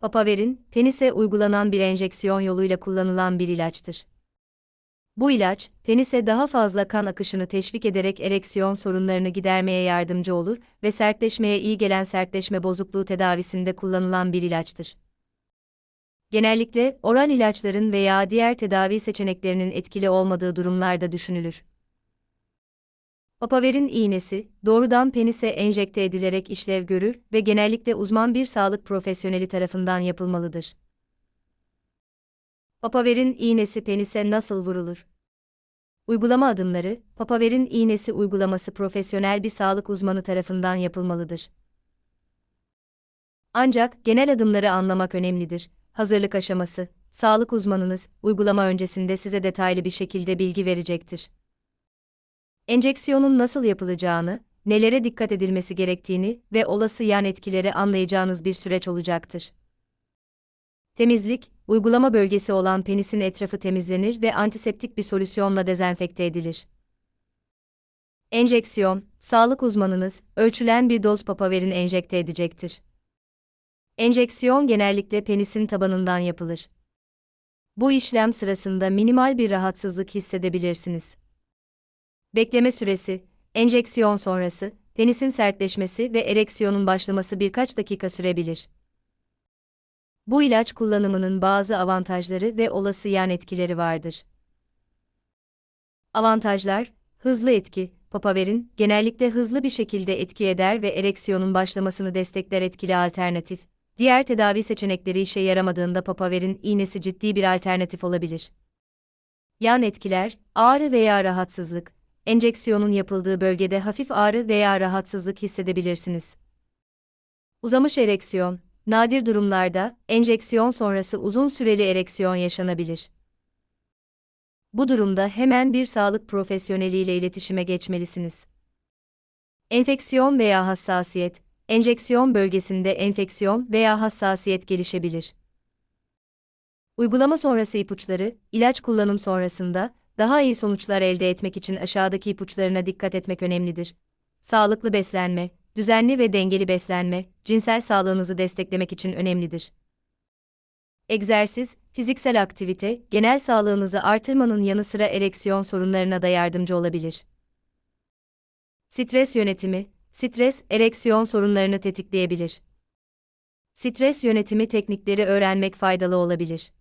Papaverin, penise uygulanan bir enjeksiyon yoluyla kullanılan bir ilaçtır. Bu ilaç, penise daha fazla kan akışını teşvik ederek ereksiyon sorunlarını gidermeye yardımcı olur ve sertleşmeye iyi gelen sertleşme bozukluğu tedavisinde kullanılan bir ilaçtır. Genellikle oral ilaçların veya diğer tedavi seçeneklerinin etkili olmadığı durumlarda düşünülür. Papaverin iğnesi, doğrudan penise enjekte edilerek işlev görür ve genellikle uzman bir sağlık profesyoneli tarafından yapılmalıdır. Papaverin iğnesi penise nasıl vurulur? Uygulama adımları, Papaverin iğnesi uygulaması profesyonel bir sağlık uzmanı tarafından yapılmalıdır. Ancak genel adımları anlamak önemlidir. Hazırlık aşaması, sağlık uzmanınız uygulama öncesinde size detaylı bir şekilde bilgi verecektir. Enjeksiyonun nasıl yapılacağını, nelere dikkat edilmesi gerektiğini ve olası yan etkileri anlayacağınız bir süreç olacaktır. Temizlik, uygulama bölgesi olan penisin etrafı temizlenir ve antiseptik bir solüsyonla dezenfekte edilir. Enjeksiyon, sağlık uzmanınız ölçülen bir doz papaverin enjekte edecektir. Enjeksiyon genellikle penisin tabanından yapılır. Bu işlem sırasında minimal bir rahatsızlık hissedebilirsiniz. Bekleme süresi, enjeksiyon sonrası, penisin sertleşmesi ve ereksiyonun başlaması birkaç dakika sürebilir. Bu ilaç kullanımının bazı avantajları ve olası yan etkileri vardır. Avantajlar, hızlı etki, papaverin genellikle hızlı bir şekilde etki eder ve ereksiyonun başlamasını destekler etkili alternatif. Diğer tedavi seçenekleri işe yaramadığında papaverin iğnesi ciddi bir alternatif olabilir. Yan etkiler, ağrı veya rahatsızlık, enjeksiyonun yapıldığı bölgede hafif ağrı veya rahatsızlık hissedebilirsiniz. Uzamış ereksiyon, nadir durumlarda enjeksiyon sonrası uzun süreli ereksiyon yaşanabilir. Bu durumda hemen bir sağlık profesyoneliyle iletişime geçmelisiniz. Enfeksiyon veya hassasiyet, enjeksiyon bölgesinde enfeksiyon veya hassasiyet gelişebilir. Uygulama sonrası ipuçları, ilaç kullanım sonrasında daha iyi sonuçlar elde etmek için aşağıdaki ipuçlarına dikkat etmek önemlidir. Sağlıklı beslenme, düzenli ve dengeli beslenme, cinsel sağlığınızı desteklemek için önemlidir. Egzersiz, fiziksel aktivite, genel sağlığınızı artırmanın yanı sıra ereksiyon sorunlarına da yardımcı olabilir. Stres yönetimi, stres, ereksiyon sorunlarını tetikleyebilir. Stres yönetimi teknikleri öğrenmek faydalı olabilir.